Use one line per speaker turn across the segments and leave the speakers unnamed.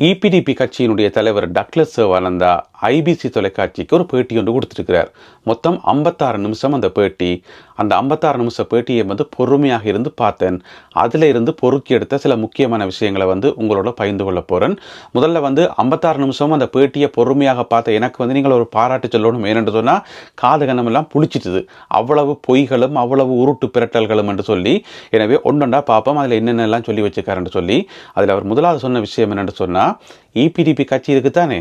EPDP கட்சியினுடைய தலைவர் Douglas Sevananda IBC தொலைக்காட்சிக்கு ஒரு பேட்டி ஒன்று கொடுத்துருக்கிறார். மொத்தம் ஐம்பத்தாறு நிமிஷம் அந்த பேட்டி. அந்த ஐம்பத்தாறு நிமிஷம் பேட்டியை வந்து பொறுமையாக இருந்து பார்த்தேன். அதில் இருந்து பொறுக்கி எடுத்த சில முக்கியமான விஷயங்களை வந்து உங்களோட பகிர்ந்து கொள்ள போகிறேன் முதல்ல வந்து ஐம்பத்தாறு நிமிஷமும் அந்த பேட்டியை பொறுமையாக பார்த்த எனக்கு வந்து நீங்கள் ஒரு பாராட்டு சொல்லணும். ஏனென்று சொன்னால் காது கண்ணமெல்லாம் புளிச்சிட்டுது. அவ்வளவு பொய்களும் அவ்வளவு உருட்டு பிரட்டல்களும் என்று சொல்லி எனவே ஒன்றொண்டா பார்ப்போம். அதில் என்னென்னலாம் சொல்லி வச்சுக்காருன்னு சொல்லி அதில் அவர் முதலாவது சொன்ன விஷயம் என்னென்னு சொன்னால் இபிடிபி கட்சி இருக்குதானே?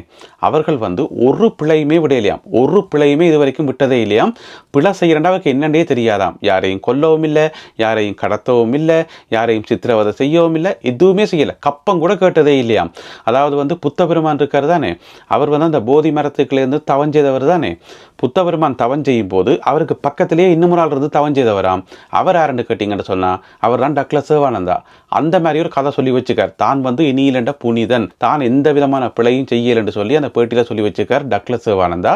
அவர்கள் வந்து ஒரு பிழையுமே விடையிலையாம் ஒரு பிழையுமே இது வரைக்கும் விட்டதே இல்லையாம். பிழை செய்யறண்டா அவருக்கு என்னன்னே தெரியாதாம். யாரையும் கொல்லவும் இல்லை யாரையும் கடத்தவும் இல்லை யாரையும் சித்திரவதை செய்யவும் இல்லை எதுவுமே செய்யலை. கப்பம் கூட கேட்டதே இல்லையாம். அதாவது வந்து புத்தபெருமான் இருக்கார் தானே அவர் வந்து அந்த போதி மரத்துக்குலேருந்து தவஞ்செய்தவர் தானே? புத்தபெருமான் தவம் செய்யும் போது அவருக்கு பக்கத்திலேயே இன்னும் ஒரு ஆள் இருந்து தவம் செய்தவராம். அவர் யாருன்னு கேட்டிங்கன்னு சொன்னால் அவர் தான் டக்ளஸ் சிவானந்தா. அந்த மாதிரி ஒரு கதை சொல்லி வச்சுக்கார். தான் வந்து இனியிலண்ட புனிதன். தான் எந்த எந்த விதமான பிழையும் செய்யல என்று சொல்லி அந்த பேட்டியில் சொல்லி வச்சுக்கார் டக்ளஸ் சிவானந்தா.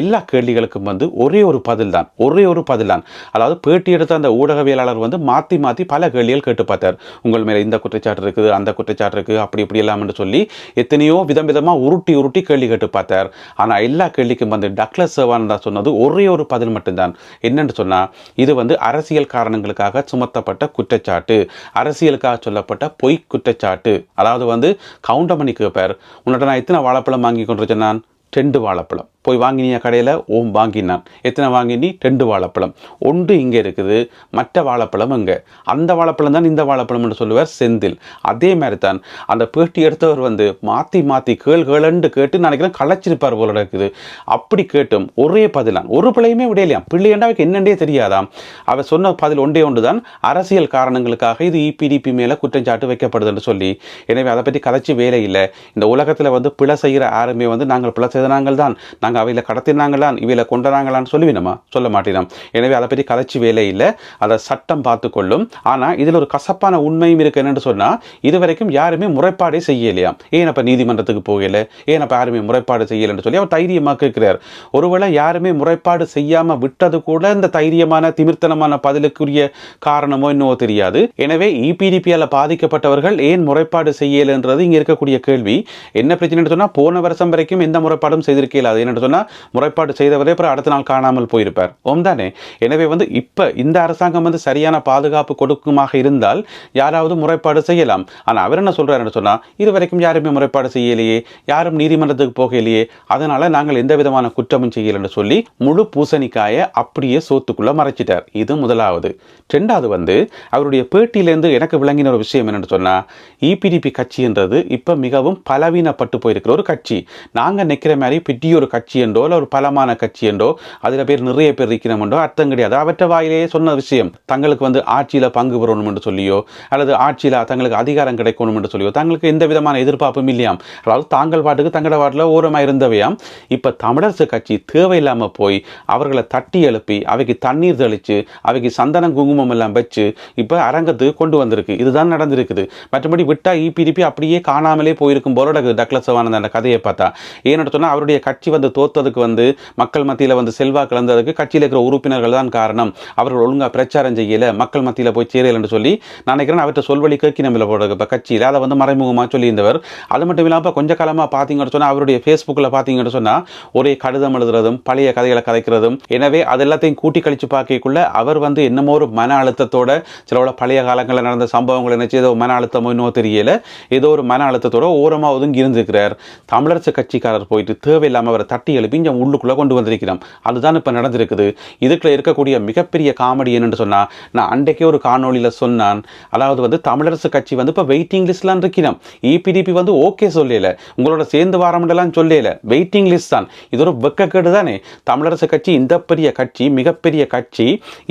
எல்லா கேள்விகளுக்கும் வந்து ஒரே ஒரு பதில் தான் ஒரே ஒரு பதில் தான் அதாவது பேட்டி எடுத்த அந்த ஊடகவியலாளர் வந்து மாற்றி மாற்றி பல கேள்விகள் கேட்டு பார்த்தார். உங்கள் மேலே இந்த குற்றச்சாட்டு இருக்குது அந்த குற்றச்சாட்டு இருக்குது அப்படி இப்படி எல்லாம் என்று சொல்லி எத்தனையோ விதம் விதமாக உருட்டி உருட்டி கேள்வி கேட்டு பார்த்தார். ஆனால் எல்லா கேள்விக்கும் வந்து டக்ளஸ் சிவானந்தா சொன்னது ஒரே ஒரு பதில் மட்டும்தான். என்னென்னு சொன்னால் இது வந்து அரசியல் காரணங்களுக்காக சுமத்தப்பட்ட குற்றச்சாட்டு அரசியலுக்காக சொல்லப்பட்ட பொய் குற்றச்சாட்டு. அதாவது வந்து கவுண்டமணிக்கு கேட்பார் உன்னிட்ட நான் எத்தனை வாழைப்பழம் வாங்கி கொண்டிருக்கேன் நான்? ரெண்டு வாழைப்பழம். போய் வாங்கினிய கடையில்? ஓம் வாங்கினான். எத்தனை வாங்கினி? ரெண்டு வாழைப்பழம். ஒன்று இங்கே இருக்குது மற்ற வாழைப்பழம் அங்கே. அந்த வாழைப்பழம் தான் இந்த வாழைப்பழம்னு சொல்லுவார் செந்தில். அதே மாதிரி தான் அந்த பேட்டி எடுத்தவர் வந்து மாற்றி மாற்றி கேள் கேளுன்னு கேட்டு நினைக்கிறேன் களைச்சிருப்பார் போல இருக்குது. அப்படி கேட்டும் ஒரே பதிலான். ஒரு பிள்ளையுமே விடையிலையாம் பிள்ளையண்டா அவருக்கு என்னென்னே தெரியாதாம். அவர் சொன்ன பதில் ஒன்றே ஒன்று தான் அரசியல் காரணங்களுக்காக இது இபிடிபி மேலே குற்றச்சாட்டு வைக்கப்படுதுன்னு சொல்லி. எனவே அதை பற்றி கதைச்சி வேலை இல்லை. இந்த உலகத்தில் வந்து பிழை செய்கிற யாருமே வந்து நாங்கள் பிழை செய்தனாங்கள் தான் நாங்கள் அவையில் கடத்தினாங்களான் இவையில் கொண்டனாங்களான்னு நம்ம சொல்ல மாட்டினோம் எனவே அதை பற்றி கலைச்சி வேலை இல்லை. அதை சட்டம் பார்த்து கொள்ளும் ஆனால் இதில் ஒரு கசப்பான உண்மையும் இருக்கு என்னன்னு சொன்னால் இது வரைக்கும் யாருமே முறைப்பாடே செய்யலையாம் ஏன் அப்போ நீதிமன்றத்துக்கு போகல? ஏன் அப்போ யாருமே முறைப்பாடு செய்யலைன்னு சொல்லி அவர் தைரியமாக கேட்கிறார். ஒருவேளை யாருமே முறைப்பாடு செய்யாமல் விட்டது கூட இந்த தைரியமான திமிர்த்தனமான பதிலுக்குரிய காரணமோ என்னவோ தெரியாது. எனவே இபிடிபியால் பாதிக்கப்பட்டவர்கள் ஏன் முறைப்பாடு செய்யலைன்றது இங்கே இருக்கக்கூடிய கேள்வி. என்ன பிரச்சனைன்னு சொன்னால் போன வருஷம் வரைக்கும் எந்த முறைப்பாடும் செய்திருக்கல அது சொன்னால் முறைப்பாடு செய்தவரே அப்புறம் அடுத்த நாள் காணாமல் போயிருப்பார். ஓம் தானே? எனவே வந்து இப்போ இந்த அரசாங்கம் வந்து சரியான பாதுகாப்பு கொடுக்குமாக இருந்தால் யாராவது முறைப்பாடு செய்யலாம். ஆனால் அவர் என்ன சொல்கிறாருன்னு சொன்னால் இது வரைக்கும் யாருமே முறைப்பாடு செய்யலையே யாரும் நீதிமன்றத்துக்கு போகலையே அதனால் நாங்கள் எந்த விதமான குற்றமும் செய்யலைன்னு சொல்லி முழு பூசணிக்காயை அப்படியே சோத்துக்குள்ளே மறைச்சிட்டார். இது முதலாவது. ரெண்டாவது வந்து அவருடைய பேட்டியிலேருந்து எனக்கு விளங்கின ஒரு விஷயம் என்னென்னு சொன்னால் இபிடிபி கட்சின்றது இப்போ மிகவும் பலவீனப்பட்டு போயிருக்கிற ஒரு கட்சி. நாங்கள் நிற்கிற மாதிரி பெரிய ஒரு கட்சி என்றோ இல்லை ஒரு பலமான கட்சி என்றோ அதில் பேர் நிறைய பேர் இருக்கிறோம்ன்றோ அர்த்தம் கிடையாது. அவற்ற வாயிலேயே சொன்ன விஷயம் தங்களுக்கு வந்து ஆட்சியில் பங்கு பெறணும் என்று சொல்லியோ அல்லது ஆட்சியில் தங்களுக்கு அதிகாரம் கிடைக்கணும் என்று சொல்லியோ தங்களுக்கு எந்த விதமான எதிர்பார்ப்பும் இல்லையாம். அதாவது தாங்கள் பாட்டுக்கு தங்களோட வாட்டில் ஓரமாக இருந்தவையாம். இப்போ தமிழரசு கட்சி தேவையில்லாமல் போய் அவர்களை தட்டி எழுப்பி அவைக்கு தண்ணீர் தெளித்து அவைக்கு சந்தனம் குங்குமம் எல்லாம் வச்சு இப்போ அரங்கத்துக்கு கொண்டு வந்திருக்கு. இதுதான் நடந்திருக்குது. மற்றபடி விட்டா இபிடிபி அப்படியே காணாமலே போயிருக்கும் போல டக்ளஸ் சிவானந்த அந்த கதையை பார்த்தா. ஏன்னு சொன்னால் அவருடைய கட்சி வந்து தோத்ததுக்கு வந்து மக்கள் மத்தியில் வந்து செல்வா கலந்ததுக்கு கட்சியில் இருக்கிற உறுப்பினர்கள் தான் காரணம். அவர்கள் ஒழுங்காக பிரச்சாரம் செய்யலை மக்கள் மத்தியில் போய் சேரல என்று சொல்லி நான் நினைக்கிறேன் அவர்கிட்ட சொல்வழி கேட்கி நம்மள போடுறது இப்போ கட்சியில் அதை வந்து மறைமுகமாக சொல்லியிருந்தவர். அது மட்டும் இல்லாமல் கொஞ்ச காலமாக பார்த்தீங்கன்னு சொன்னால் அவருடைய ஃபேஸ்புக்கில் பார்த்தீங்கன்னு சொன்னால் ஒரே கடிதம் எழுதுறதும் பழைய கதைகளை கதைக்கிறதும். எனவே அது எல்லாத்தையும் கூட்டி கழித்து பார்க்கக்குள்ள அவர் வந்து என்னமோ ஒரு மன அழுத்தத்தோட சிலவோட பழைய காலங்களில் நடந்த சம்பவங்கள் நினச்சி ஏதோ மன அழுத்தமோ இன்னும் தெரியல. ஏதோ ஒரு மன அழுத்தத்தோட ஓரமாக ஒதுங்கி இருந்திருக்கிறார். தமிழரசு கட்சிக்காரர் போயிட்டு தேவையில்லாமல் அவரை தட்டி எழுப்பி இங்கே உள்ளுக்குள்ளே கொண்டு வந்திருக்கிறோம் அதுதான் இப்போ நடந்திருக்குது. இதுக்குள்ள இருக்கக்கூடிய மிகப்பெரிய காமெடி என்னன்னு சொன்னால் நான் அன்றைக்கே ஒரு காணொலியில் சொன்னான். அதாவது வந்து தமிழரசு கட்சி வந்து இப்போ வெயிட்டிங் லிஸ்ட்லாம் இருக்கிறோம் இபிடிபி வந்து ஓகே சொல்லல. உங்களோட சேர்ந்து வாரமெல்லாம் சொல்லல. வெயிட்டிங் லிஸ்ட் தான். இது ஒரு வெக்கக்கேடு தானே. தமிழரசு கட்சி இந்த பெரிய கட்சி மிகப்பெரிய கட்சி.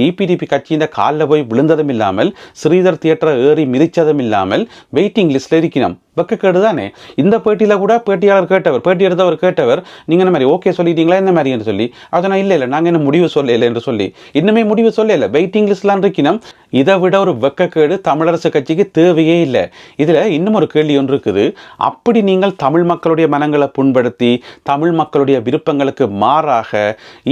இபிடிபி கட்சி இந்த காலில் போய் விழுந்ததும் இல்லாமல் ஸ்ரீதர் தியேட்டரை ஏறி மிதித்ததும் இல்லாமல் வெயிட்டிங் லிஸ்ட்டில் இருக்கிறோம் வெக்கக்கேடு தானே இந்த பேட்டியில் கூட பேட்டியாளர் கேட்டவர் பேட்டி எடுத்தவர் கேட்டவர் நீங்கள் இந்த மாதிரி ஓகே சொல்லிட்டீங்களா? என்ன மாதிரி என்று சொல்லி. அதை நான் இல்லை இல்லை நாங்கள் என்ன முடிவு சொல்லலை என்று சொல்லி. இன்னுமே முடிவு சொல்லலை வெயிட்டிங் லிஸ்ட்லாம் இருக்கணும். இதை விட ஒரு வெக்கக்கேடு தமிழரசு கட்சிக்கு தேவையே இல்லை. இதில் இன்னும் ஒரு கேள்வி ஒன்று இருக்குது. அப்படி நீங்கள் தமிழ் மக்களுடைய மனங்களை புண்படுத்தி தமிழ் மக்களுடைய விருப்பங்களுக்கு மாறாக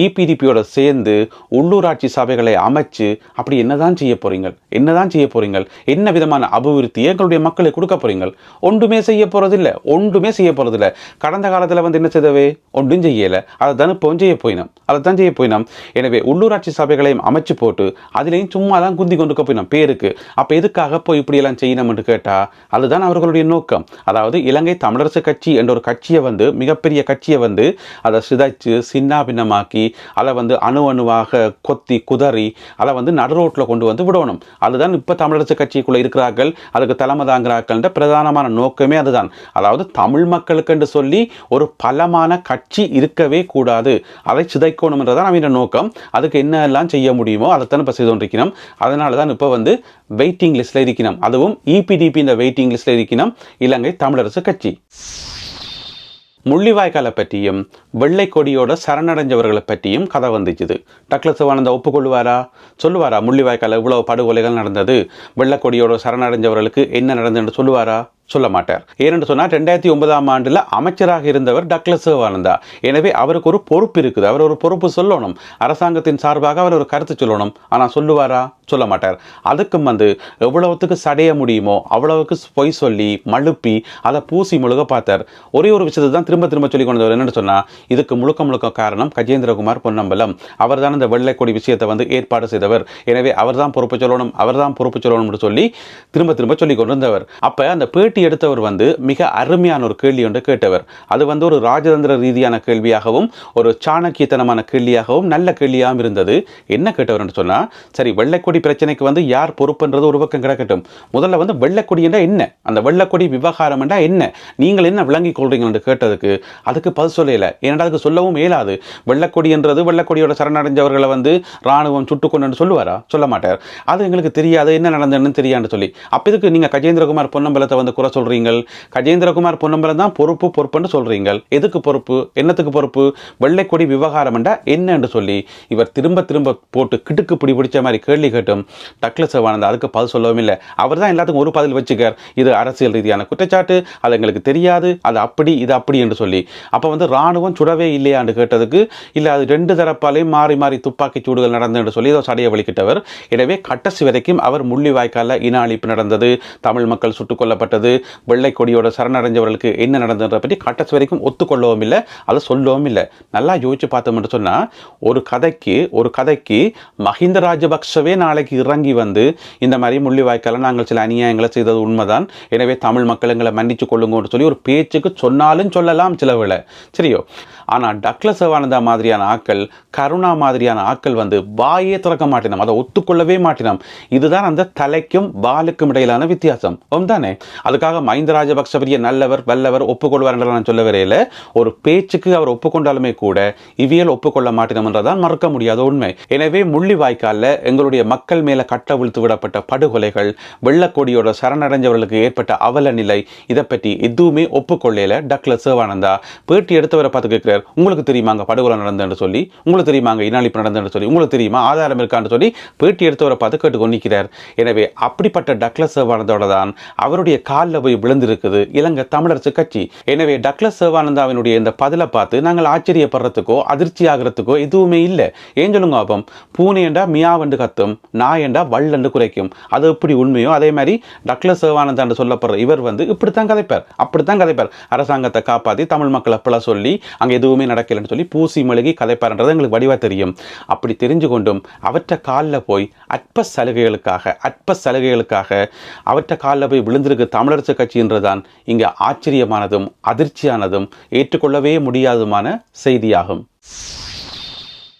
இபிடிபியோட சேர்ந்து உள்ளூராட்சி சபைகளை அமைச்சு அப்படி என்னதான் செய்ய போறீங்க என்னதான் செய்ய போறீங்க என்ன விதமான அபிவிருத்தி எங்களுடைய மக்களுக்கு கொடுக்க போறீங்க ஒன்றுமே செய்ய போறதில்ல. ஒன்றுமே செய்ய போகிறதில்ல கடந்த காலத்தில் வந்து என்ன செய்தவே? ஒன்றும் செய்யலை. அதை தான் இப்போ செய்ய போயினோம். அதை தான் செய்ய போயினோம். எனவே உள்ளூராட்சி சபைகளையும் அமைச்சு போட்டு அதுலேயும் சும்மா தான் குந்தி கொண்டு போயினோம் பேருக்கு. அப்போ எதுக்காக போய் இப்படியெல்லாம் செய்யணும்னு கேட்டால் அதுதான் அவர்களுடைய நோக்கம். அதாவது இலங்கை தமிழரசு கட்சி என்ற ஒரு கட்சியை வந்து மிகப்பெரிய கட்சியை வந்து அதை சிதைச்சு சின்ன பின்னமாக்கி அதை வந்து அணு அணுவாக கொத்தி குதறி அதை வந்து நடுரோட்டில் கொண்டு வந்து விடணும். அதுதான் இப்போ தமிழரசு கட்சிக்குள்ளே இருக்கிறார்கள் அதுக்கு தலைமை தாங்கிறார்கள்ன்ற பிரதானமான நோக்கமே அதுதான். அதாவது தமிழ் மக்களுக்கு என்று சொல்லி ஒரு பலமான கட்சி இருக்கவே கூடாது. அதை சிதைக்கணும்ன்றதான் அவன் நோக்கம். அதுக்கு என்ன எல்லாம் செய்ய முடியுமோ அதைத்தான் இப்போ செய்து கொண்டிருக்கிறோம். அதனால தான் இப்போ வந்து வெயிட்டிங் லிஸ்ட்டில் இருக்கணும் அதுவும் இபிடிபி இந்த வெயிட்டிங் லிஸ்ட்டில் இருக்கணும் இலங்கை தமிழரசு கட்சி. முள்ளிவாய்க்காலை பற்றியும் வெள்ளை கொடியோட சரணடைஞ்சவர்களை பற்றியும் கதை வந்துச்சுது. டக்ளஸ் சிவானந்தா ஒப்புக்கொள்வாரா? சொல்லுவாரா? முள்ளிவாய்க்கால இவ்வளோ படுகொலைகள் நடந்தது. வெள்ளக்கொடியோட சரணடைஞ்சவர்களுக்கு என்ன நடந்ததுன்னு சொல்லுவாரா? சொல்ல மாட்டார். ஏனென்று சொன்னால் ரெண்டாயிரத்தி ஒன்பதாம் ஆண்டில் அமைச்சராக இருந்தவர் டக்ளஸ் சிவானந்தா. எனவே அவருக்கு ஒரு பொறுப்பு இருக்குது. அவர் ஒரு பொறுப்பு சொல்லணும். அரசாங்கத்தின் சார்பாக அவர் ஒரு கருத்து சொல்லணும். ஆனால் சொல்லுவாரா? சொல்ல மாட்டார் அதுக்கும் வந்து எவ்வளவுத்துக்கு சடைய முடியுமோ அவ்வளவுக்கு பொய் சொல்லி மழுப்பி அதை பூசி முழுக பார்த்தார். ஒரே ஒரு விஷயத்தை தான் திரும்ப திரும்ப சொல்லி கொண்டவர் என்னன்னு சொன்னால் இதுக்கு முழுக்க முழுக்க காரணம் கஜேந்திரகுமார் பொன்னம்பலம். அவர் தான் இந்த வெள்ளைக்கொடி விஷயத்தை வந்து ஏற்பாடு செய்தவர். எனவே அவர் தான் பொறுப்பு சொல்லணும் அவர் தான் பொறுப்பு சொல்லணும்னு சொல்லி திரும்ப திரும்ப சொல்லி கொண்டிருந்தவர். அப்போ அந்த பேட்டி எடுத்தவர் வந்து மிக அருமையான ஒரு கேள்வி ஒன்று கேட்டவர். அது வந்து ஒரு ராஜதந்திர ரீதியான கேள்வியாகவும் ஒரு சாணக்கியத்தனமான கேள்வியாகவும் நல்ல கேள்வியாகவும் இருந்தது. என்ன கேட்டவர் என்று சொன்னால் சரி வெள்ளைக்கொடி பிரச்சனைக்கு வந்து யார் பொறுப்புன்றது ஒரு பக்கம் கிடக்கட்டும். முதல்ல வந்து வெள்ளைக்கொடி என்றால் என்ன? அந்த வெள்ளைக்கொடி விவகாரம் என்ன? நீங்கள் என்ன விளங்கிக் கொள்றீங்க கேட்டதுக்கு அதுக்கு பதில் சொல்லலை. ஏன்னா அதுக்கு சொல்லவும் இயலாது. வெள்ளக்கொடின்றது வெள்ளக்கொடியோட வெள்ளைக்கொடியோட சரணடைஞ்சவர்களை வந்து ராணுவம் சுட்டுக்கொண்டு சொல்லுவாரா? சொல்ல மாட்டார். அது எங்களுக்கு தெரியாது. என்ன நடந்ததுன்னு தெரியான்னு சொல்லி. அப்போ இதுக்கு நீங்கள் கஜேந்திரகுமார் பொன்னம்பலத்தை வந்து குறை சொல்றீங்க கஜேந்திரகுமார் பொன்னம்பலம் தான் பொறுப்பு பொறுப்புன்னு சொல்றீங்க எதுக்கு பொறுப்பு? என்னத்துக்கு பொறுப்பு? வெள்ளைக்கொடி விவகாரம் என்றா என்ன என்று சொல்லி இவர் திரும்ப திரும்ப போட்டு கிடுக்கு பிடி பிடிச்ச மாதிரி கேள்வி கேட்டு கேட்டும் டக்ளஸ் சிவானந்தா அதுக்கு பதில் சொல்லவும் இல்லை. அவர் தான் எல்லாத்துக்கும் ஒரு பதில் வச்சுக்கார். இது அரசியல் ரீதியான குற்றச்சாட்டு. அது எங்களுக்கு தெரியாது. அது அப்படி இது அப்படி என்று சொல்லி. அப்போ வந்து ராணுவம் சுடவே இல்லையான்னு கேட்டதுக்கு இல்லை அது ரெண்டு தரப்பாலையும் மாறி மாறி துப்பாக்கி சூடுகள் நடந்தது என்று சொல்லி ஏதோ சடையை வலிக்கிட்டவர். எனவே கட்டசி வரைக்கும் அவர் முள்ளிவாய்க்காலில் இன அழிப்பு நடந்தது. தமிழ் மக்கள் சுட்டுக் கொல்லப்பட்டது. வெள்ளை கொடியோட சரணடைஞ்சவர்களுக்கு என்ன நடந்ததுன்ற பற்றி கட்டசி வரைக்கும் ஒத்துக்கொள்ளவும் இல்லை. அதை சொல்லவும் இல்லை. நல்லா யோசிச்சு பார்த்தோம்னு சொன்னால் ஒரு கதைக்கு ஒரு கதைக்கு மஹிந்த ராஜபக்ஷவே நாளை நாளைக்கு இறங்கி வந்து இந்த மாதிரி முள்ளிவாய்க்கால நாங்கள் சில அநியாயங்களை செய்தது உண்மைதான். எனவே தமிழ் மக்கள் எங்களை மன்னிச்சு கொள்ளுங்கன்னு சொல்லி ஒரு பேச்சுக்கு சொன்னாலும் சொல்லலாம் சில வேளை சரியோ? ஆனால் டக்ல சிவானந்தா மாதிரியான ஆக்கள் கருணா மாதிரியான ஆக்கள் வந்து வாயே திறக்க மாட்டினோம். அதை ஒத்துக்கொள்ளவே மாட்டினோம். இதுதான் அந்த தலைக்கும் வாலுக்கும் இடையிலான வித்தியாசம். தானே? அதுக்காக மஹிந்த ராஜபக்ஷ பெரிய நல்லவர் வல்லவர் ஒப்புக்கொள்வார் என்று நான் சொல்ல வரையில் ஒரு பேச்சுக்கு அவர் ஒப்புக்கொண்டாலுமே கூட இவியல் ஒப்புக்கொள்ள மாட்டினோம் என்றதான் மறக்க முடியாத உண்மை. எனவே முள்ளி வாய்க்காலில் எங்களுடைய மக்கள் மக்கள் மேலே கட்ட விழுத்து விடப்பட்ட படுகொலைகள் வெள்ளக்கொடியோட சரணடைஞ்சவர்களுக்கு ஏற்பட்ட அவல நிலை இதை பற்றி எதுவுமே ஒப்புக்கொள்ளையில் டக்ளஸ் சிவானந்தா. பேட்டி எடுத்தவரை பார்த்து கேட்கிறார் உங்களுக்கு தெரியுமா அங்கே படுகொலை நடந்ததுன்னு சொல்லி? உங்களுக்கு தெரியுமாங்க இனாளிப்பு நடந்ததுன்னு சொல்லி? உங்களுக்கு தெரியுமா ஆதாரம் இருக்கான்னு சொல்லி? பேட்டி எடுத்தவரை பார்த்து கேட்டு கொண்டிருக்கிறார். எனவே அப்படிப்பட்ட டக்ளஸ் சிவானந்தோட தான் அவருடைய காலில் போய் விழுந்திருக்குது இலங்கை தமிழரசு கட்சி. எனவே டக்ளஸ் சிவானந்தாவினுடைய இந்த பதிலை பார்த்து நாங்கள் ஆச்சரியப்படுறதுக்கோ அதிர்ச்சி ஆகிறதுக்கோ எதுவுமே இல்லை. ஏன் சொல்லுங்க அப்பம்? பூனை மியாவண்டு கத்தும். நான் என்றா வள்ளண்டு குறைக்கும். அது எப்படி உண்மையோ அதே மாதிரி டக்ளஸ் சிவானந்தான்னு சொல்லப்படுற இவர் வந்து இப்படித்தான் கதைப்பார் அப்படித்தான் கதைப்பார். அரசாங்கத்தை காப்பாற்றி தமிழ் மக்களை பிழ சொல்லி அங்கே எதுவுமே நடக்கலைன்னு சொல்லி பூசி மெழுகி கதைப்பார்ன்றது எங்களுக்கு வடிவாக தெரியும். அப்படி தெரிஞ்சு கொண்டும் அவற்றை காலில் போய் அற்ப சலுகைகளுக்காக அற்ப சலுகைகளுக்காக அவற்றை காலில் போய் விழுந்திருக்கு தமிழரசு கட்சின்றதான் இங்கே ஆச்சரியமானதும் அதிர்ச்சியானதும் ஏற்றுக்கொள்ளவே முடியாதுமான செய்தியாகும்.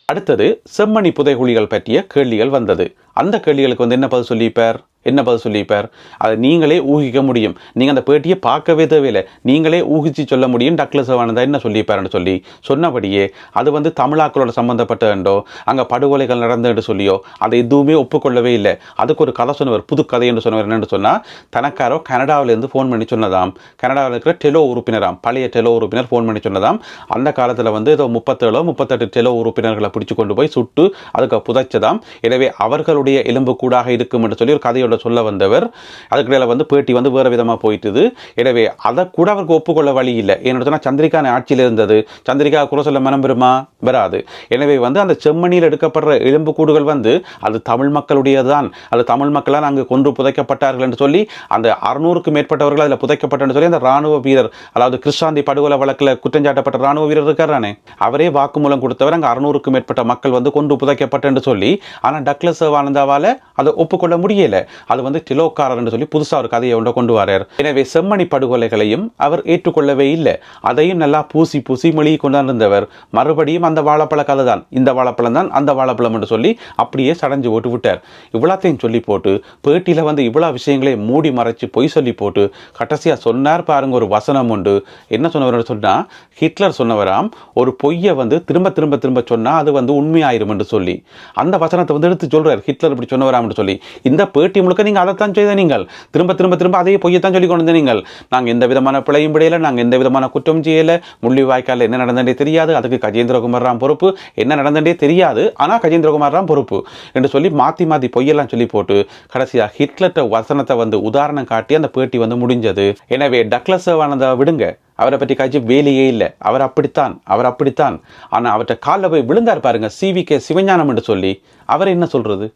அடுத்தது செம்மணி புதைகுழிகள் பற்றிய கேள்விகள் வந்தது. அந்த கேள்விகளுக்கு வந்து என்ன பதில் சொல்லிப்பார் என்ன பதில் சொல்லிப்பார் அதை நீங்களே ஊகிக்க முடியும். நீங்கள் அந்த பேட்டியை பார்க்கவே தேவையில்லை. நீங்களே ஊகிச்சு சொல்ல முடியும். டக்ளஸ் ஆனந்தா என்ன சொல்லிப்பாருன்னு சொல்லி சொன்னபடியே அது வந்து தமிழாக்களோட சம்மந்தப்பட்டதுண்டோ அங்கே படுகொலைகள் நடந்ததுன்னு சொல்லியோ அதை எதுவுமே ஒப்புக்கொள்ளவே இல்லை. அதுக்கு ஒரு கதை சொன்னவர் புது கதை என்று சொன்னவர் என்னென்னு சொன்னால் தனக்காரோ கனடாவிலேருந்து ஃபோன் பண்ணி சொன்னதாம். கனடாவில் இருக்கிற டெலோ உறுப்பினராம். பழைய டெலோ உறுப்பினர் ஃபோன் பண்ணி சொன்னதாம். அந்த காலத்தில் வந்து ஏதோ முப்பத்தேழோ முப்பத்தெட்டு டெலோ உறுப்பினர்களை பிடிச்சு கொண்டு போய் சுட்டு அதுக்கு புதைச்சதாம். எனவே அவர்களுடைய எலும்பு கூடாக இருக்கும் என்று சொல்லி ஒரு கதையோட சொல்ல வந்தவர் அதுக்கிடையில் வந்து பேட்டி வந்து வேறு விதமாக போயிட்டுது. எனவே அதை கூட அவருக்கு ஒப்புக்கொள்ள வழி இல்லை. என்னோட சொன்னால் சந்திரிகான ஆட்சியில் இருந்தது. சந்திரிகா குறை சொல்ல மனம் பெறுமா? வராது. எனவே வந்து அந்த செம்மணியில் எடுக்கப்படுற எலும்பு கூடுகள் வந்து அது தமிழ் மக்களுடையதுதான். அது தமிழ் மக்களால் அங்கு கொன்று புதைக்கப்பட்டார்கள் என்று சொல்லி அந்த அறுநூறுக்கும் மேற்பட்டவர்கள் அதில் புதைக்கப்பட்டன்னு சொல்லி அந்த ராணுவ வீரர் அதாவது கிருஷ்ணாந்தி படுகொலை வழக்கில் குற்றஞ்சாட்டப்பட்ட ராணுவ வீரர் இருக்காரானே அவரே வாக்குமூலம் கொடுத்தவர் அங்கே அறுநூறுக்கும் மேற்பட்ட மக்கள் வந்து கொண்டு புதைக்கப்பட்டன்னு சொல்லி ஆனால் டக்ளஸ் வாழ்ந்தாவால் அதை ஒப்புக்கொள்ள முடியலை. அது வந்து டிலோக்காரர் என்று சொல்லி புதுசாக ஒரு கதையை ஒன்று கொண்டு வரார். எனவே செம்மணி படுகொலைகளையும் அவர் ஏற்றுக்கொள்ளவே இல்லை. அதையும் நல்லா பூசி பூசி மொழி கொண்டாந்திருந்தவர். மறுபடியும் அந்த வாழைப்பழ கதை தான் இந்த வாழைப்பழம் தான் அந்த வாழைப்பழம் என்று சொல்லி அப்படியே சடைஞ்சு ஓட்டு விட்டார். இவ்வளோத்தையும் சொல்லி போட்டு பேட்டியில் வந்து இவ்வளோ விஷயங்களையும் மூடி மறைச்சு பொய் சொல்லி போட்டு கடைசியாக சொன்னார் பாருங்க ஒரு வசனம் உண்டு. என்ன சொன்னவர் சொன்னால் ஹிட்லர் சொன்னவராம் ஒரு பொய்யை வந்து திரும்ப திரும்ப திரும்ப சொன்னால் அது வந்து உண்மையாயிரும் என்று சொல்லி. அந்த வசனத்தை வந்து எடுத்து சொல்கிறார் ஹிட்லர் இப்படி சொன்னவராம் என்று சொல்லி. இந்த பேட்டி முழுக்க நீங்கள் அதைத்தான் செய்த நீங்கள். திரும்ப திரும்ப திரும்ப அதே பொய்யத்தான் சொல்லி கொண்டு நீங்கள். நாங்கள் எந்த விதமான பிழையும் பிடையில நாங்கள் எந்த விதமான குற்றம் செய்யலை. முள்ளிவாய்க்காலில் என்ன நடந்ததே தெரியாது. அதுக்கு கஜேந்திரகுமார் ராம் பொறுப்பு. என்ன நடந்ததே தெரியாது. ஆனால் கஜேந்திரகுமார் ராம் பொறுப்பு. என்று சொல்லி மாற்றி மாற்றி பொய்யெல்லாம் சொல்லி போட்டு கடைசியாக ஹிட்லர்ட்ட வசனத்தை வந்து உதாரணம் காட்டி அந்த பேட்டி வந்து முடிஞ்சது. எனவே டக்ளஸ் சேவானந்தா விடுங்க. அவரை பற்றி காய்ச்சி வேலையே இல்லை. அவர் அப்படித்தான் அவர் அப்படித்தான். ஆனால் அவர்கிட்ட காலில் போய் விழுந்தார் பாருங்க சிவி கே சிவஞானம் என்று சொல்லி. அவர் என்ன சொல்றது?